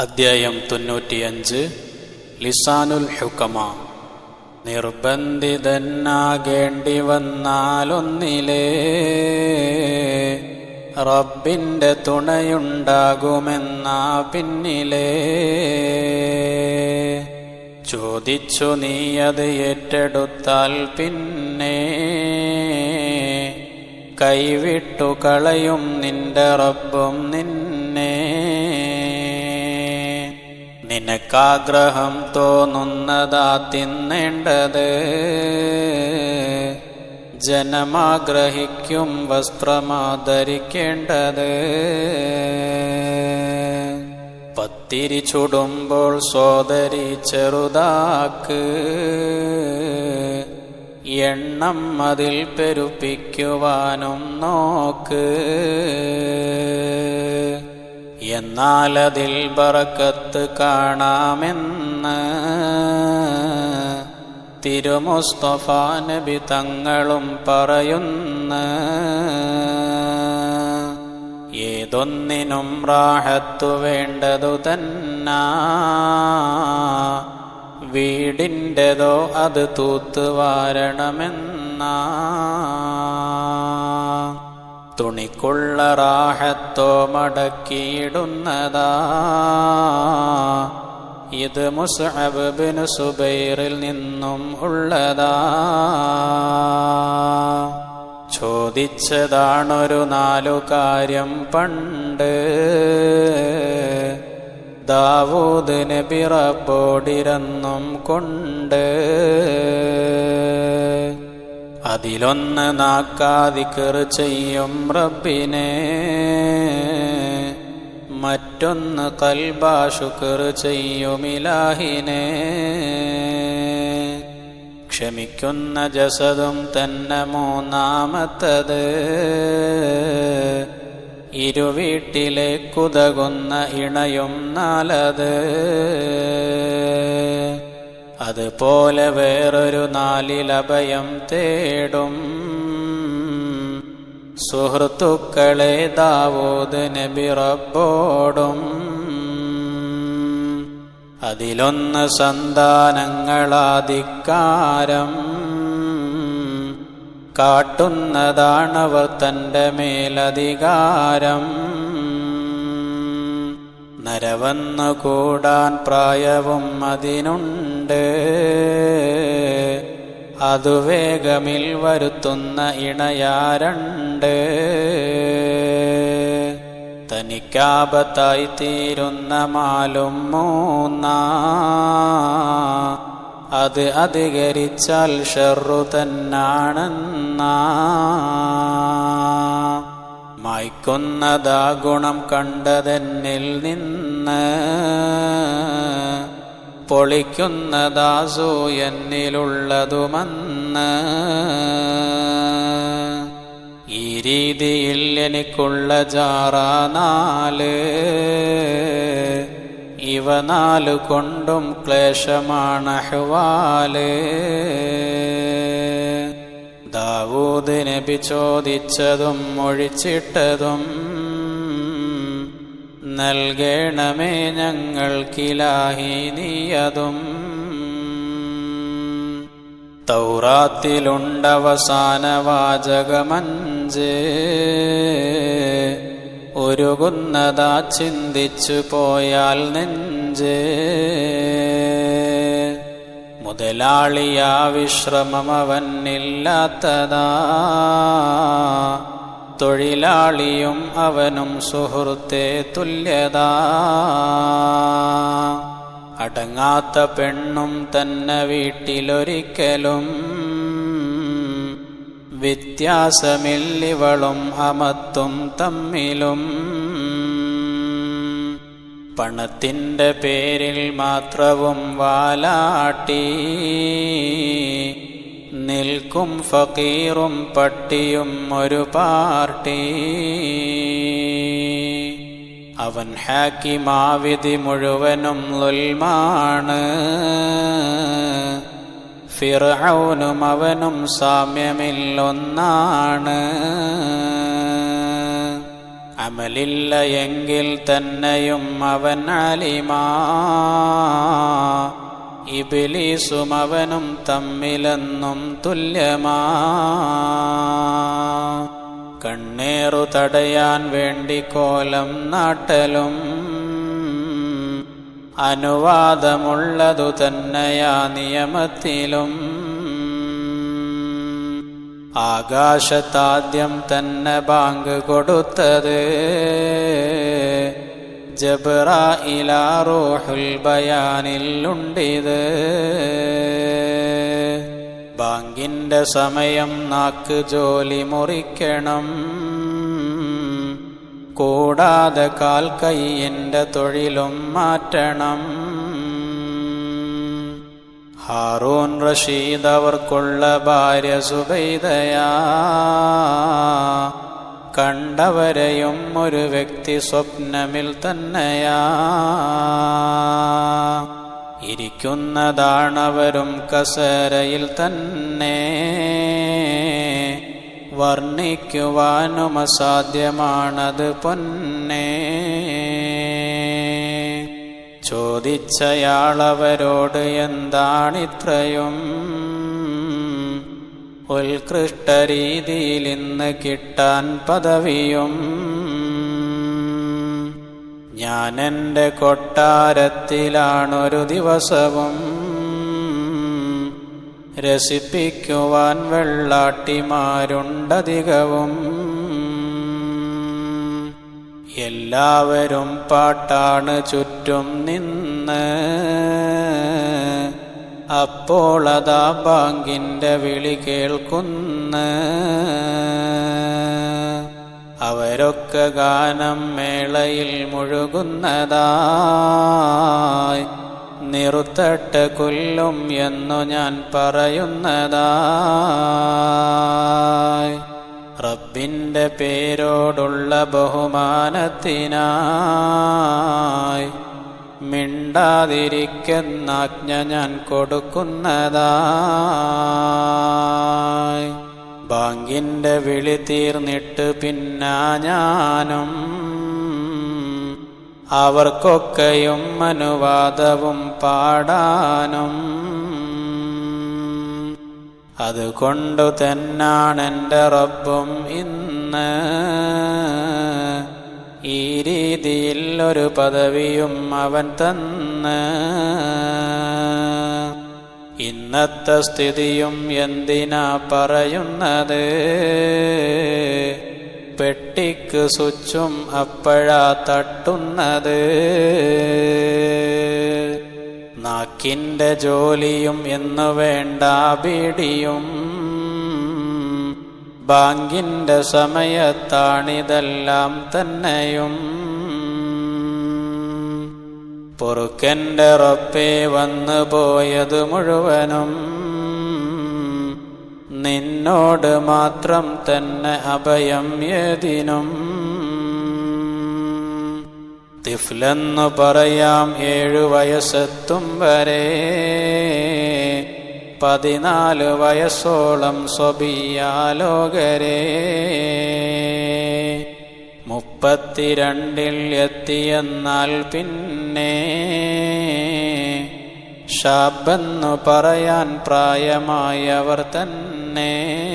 അദ്ധ്യായം തൊണ്ണൂറ്റിയഞ്ച്. ലിസാനുൽ ഹുക്കമ നിർബന്ധിതനാകേണ്ടി വന്നാലൊന്നിലേ റബ്ബിന്റെ തുണയുണ്ടാകുമെന്നാ പിന്നിലേ. ചോദിച്ചു നീ അത് ഏറ്റെടുത്താൽ പിന്നെ കൈവിട്ടു കളയും നിന്റെ റബ്ബും നിന്നെ നിനക്കാഗ്രഹം തോന്നുന്നതാ തിന്നേണ്ടത്. ജനമാഗ്രഹിക്കും വസ്ത്രമാധരിക്കേണ്ടത്. പത്തിരി ചുടുമ്പോൾ സോദരി ചെറുതാക്ക്. എണ്ണം അതിൽ പെരുപ്പിക്കുവാനും നോക്ക്. എന്നാൽ അതിൽ ബറക്കത്ത് കാണാമെന്ന് തിരുമുസ്തഫ നബി തങ്ങളും പറയുന്ന. ഏതൊന്നിനും റാഹത്തു വേണ്ടതു തന്ന. വീടിന്റെതോ അത് തൂത്തുവാരണമെന്നാ തുണിക്കുള്ള റാഹത്തോ മടക്കിയിടുന്നതാ ഇത് മുസ്അബ് ബിൻ സുബൈറിൽ നിന്നും ഉള്ളതാ. ചോദിച്ചതാണൊരു നാലു കാര്യം പണ്ട്. ദാവൂദ് നബി റബ്ബോടിരന്നും കൊണ്ട്. അതിലൊന്ന് നാക്കാതിക്കർ ചെയ്യും റബ്ബിനെ. മറ്റൊന്ന് കൽബാഷുക്കർ ചെയ്യുമിലാഹിനെ ക്ഷമിക്കുന്ന ജസതും തന്നെ മൂന്നാമത്തത്. ഇരുവീട്ടിലേക്കുതകുന്ന ഇണയും നാലത്. അതുപോലെ വേറൊരു നാലിലഭയം തേടും. സുഹൃത്തുക്കളെ ദാവൂദ് നബി റബ്ബോടും. അതിലൊന്ന് സന്താനങ്ങളാധിക്കാരം കാട്ടുന്നതാണവർ തന്റെ മേലധികാരം. നരവന്നു കൂടാൻ പ്രായവും അതിനുണ്ട്. അതു വേഗമിൽ വരുത്തുന്ന ഇണയാരണ്ട്. തനിക്കാപത്തായി തീരുന്ന മാലും മൂന്ന. അത് അധികരിച്ചാൽ ഷെറു തന്നാണെന്നാ. മായ്ക്കുന്നതാ ഗുണം കണ്ടതെന്നിൽ നിന്ന് പൊളിക്കുന്നതാ സൂയെന്നിലുള്ളതുമെന്ന്. ഈ രീതിയിൽ എനിക്കുള്ള ജാറാ നാല് ഇവ നാലു കൊണ്ടും ക്ലേശമാണ് ഹ്വാൽ ദാവൂദ് നബി ചോദിച്ചതും ഒഴിച്ചിട്ടതും നൽകണമേ ഞങ്ങൾക്കിലാഹി നീയതും. തൗറാത്തിലുണ്ടവസാന വാചകമഞ്ച് ഒരുകുന്നതാ ചിന്തിച്ചു പോയാൽ നെഞ്ച്. മുതലാളിയാ വിശ്രമമവനില്ലാത്തതാ. തൊഴിലാളിയും അവനും സുഹൃത്തെ തുല്യതാ. അടങ്ങാത്ത പെണ്ണും തന്നെ വീട്ടിലൊരിക്കലും വ്യത്യാസമില്ലിവളും അമത്തും തമ്മിലും. പണത്തിന്റെ പേരിൽ മാത്രവും വാലാട്ടി. നിൽക്കും ഫക്കീറും പട്ടിയും ഒരു പാർട്ടി. അവൻ ഹാക്കി മാവിധി മുഴുവനും ലുൽമാണ്. ഫിർഔനും അവനും സാമ്യമില്ലൊന്നാണ്. അമലില്ല എങ്കിൽ തന്നെയും അവൻ അലിമാ. ഇബിലീസും അവനും തമ്മിലെന്നും തുല്യമാ. കണ്ണേറു തടയാൻ വേണ്ടി കോലം നാട്ടലും. അനുവാദമുള്ളതു തന്നെയാ നിയമത്തിലും. ആകാശത്താദ്യം തന്നെ ബാങ്ക് കൊടുത്തത് ജബ്രായിലാറൂഹുൽ ബയാനിലുണ്ടിത് ബാങ്കിന്റെ സമയം നാക്ക് ജോലി മുറിക്കണം. കൂടാതെ കാൽ കൈയിന്റെ തൊഴിലും മാറ്റണം. ഹാറൂൻ റഷീദ് അവർക്കുള്ള ഭാര്യ സുബൈദയാ. കണ്ടവരെയും ഒരു വ്യക്തി സ്വപ്നമിൽ തന്നെയാ. ഇരിക്കുന്നതാണവരും കസേരയിൽ തന്നെ. വർണിക്കുവാനും അസാധ്യമാണത് പൊന്നേ. ചോദിച്ചയാളവരോട് എന്താണിത്രയും? ഉത്കൃഷ്ട രീതിയിൽ ഇന്ന് കിട്ടാൻ പദവിയും. ഞാൻ എന്റെ കൊട്ടാരത്തിലാണൊരു ദിവസവും. രസിപ്പിക്കുവാൻ വെള്ളാട്ടിമാരുണ്ടധികവും. എല്ലാവരും പാട്ടാണ് ചുറ്റും നിന്ന്. അപ്പോൾ ബാങ്കിന്റെ വിളി കേൾക്കുന്ന. അവരൊക്കെ ഗാനം മേളയിൽ മുഴുകുന്നതായി. നിറുത്തട്ട് കൊല്ലും എന്നു ഞാൻ പറയുന്നതായി. റബ്ബിന്റെ പേരോടുള്ള ബഹുമാനത്തിനായി മിണ്ടാതിരിക്കുന്നാജ്ഞ ഞാൻ കൊടുക്കുന്നതായി. ബാങ്കിന്റെ വിളി തീർന്നിട്ട് പിന്നാ ഞാനും. അവർക്കൊക്കെയും അനുവാദവും പാടാനും. അതുകൊണ്ടു തന്നാണെന്റെ റബ്ബും ഇന്ന്. ഈ രീതിയിൽ ഒരു പദവിയും അവൻ തന്ന്. ഇന്നത്തെ സ്ഥിതിയും എന്തിനാ പറയുന്നത്? പെട്ടിക്ക് സ്വിച്ചും അപ്പഴാ തട്ടുന്നത്. നാക്കിന്റെ ജോലിയും എന്നു വേണ്ട ബീഡിയും. ബാങ്കിന്റെ സമയത്താണിതെല്ലാം തന്നെയും. പൊറുക്കന്റെ റൊപ്പേ വന്നു പോയത് മുഴുവനും. നിന്നോട് മാത്രം തന്നെ അഭയം ഏതിനും. തിഫ്ലെന്നു പറയാം ഏഴു വയസ്സെത്തും വരെ. പതിനാല് വയസ്സോളം സ്വബിയാലോകരെ. മുപ്പത്തിരണ്ടിൽ എത്തിയെന്നാൽ പിന്നെ ഷാബെന്നു പറയാൻ പ്രായമായവർ തന്നെ.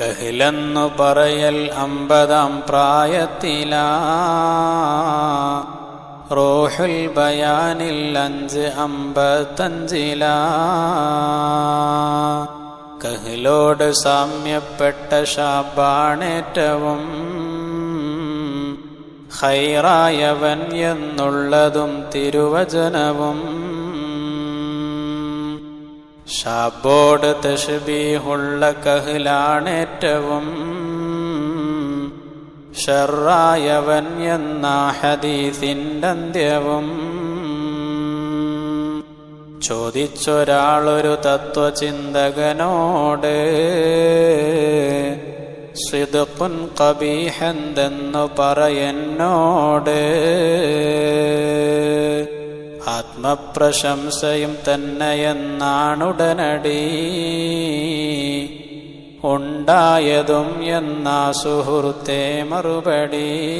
കഹിലെന്നു പറയൽ അമ്പതാം പ്രായത്തിലാ. റോഹുൽ ബയാനിൽ അഞ്ച് അമ്പത്തഞ്ചിലാ. കഹിലോട് സാമ്യപ്പെട്ട ഷാബാണേറ്റവും ഹൈറായവൻ എന്നുള്ളതും തിരുവചനവും ഷാബോട് തഷ്ബീഹുള്ള കഹിലാണേറ്റവും ഷറായവൻ എന്ന ഹദീസിന്റെ അന്ത്യവും ചോദിച്ചൊരാളൊരു തത്വചിന്തകനോട് സിദുൻ കബീഹെന്തെന്നു പറയെന്നോട് ആത്മപ്രശംസയും തന്നെയെന്നാണുടനടി. ഉണ്ടായതും എന്നാ സുഹൃത്തെ മറുപടി.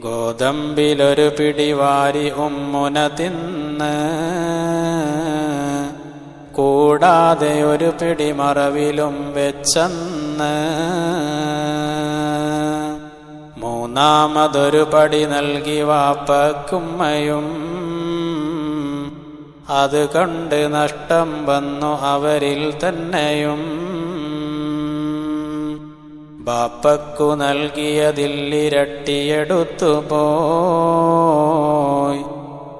ഗോതമ്പിലൊരു പിടിവാരി ഉമ്മുന തിന്ന്. കൂടാതെ ഒരു പിടിമറവിലും വെച്ചന്ന്. മൂന്നാമതൊരു പടി നൽകി വാപ്പക്കുമ്മയും. അത് കണ്ട് നഷ്ടം വന്നു അവരിൽ തന്നെയും. ബാപ്പക്കു നൽകിയതില്ലിരട്ടിയെടുത്തു പോയി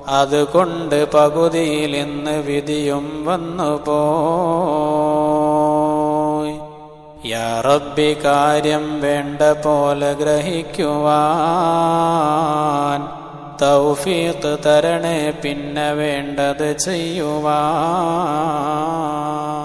അതുകൊണ്ട് പകുതിയിൽ ഇന്ന് വിധിയും വന്നു പോയി യാ കാര്യം വേണ്ട പോലെ ഗ്രഹിക്കുവാൻ. തൗഫീഖ് തരണേ പിന്നെ വേണ്ടത് ചെയ്യുവാൻ.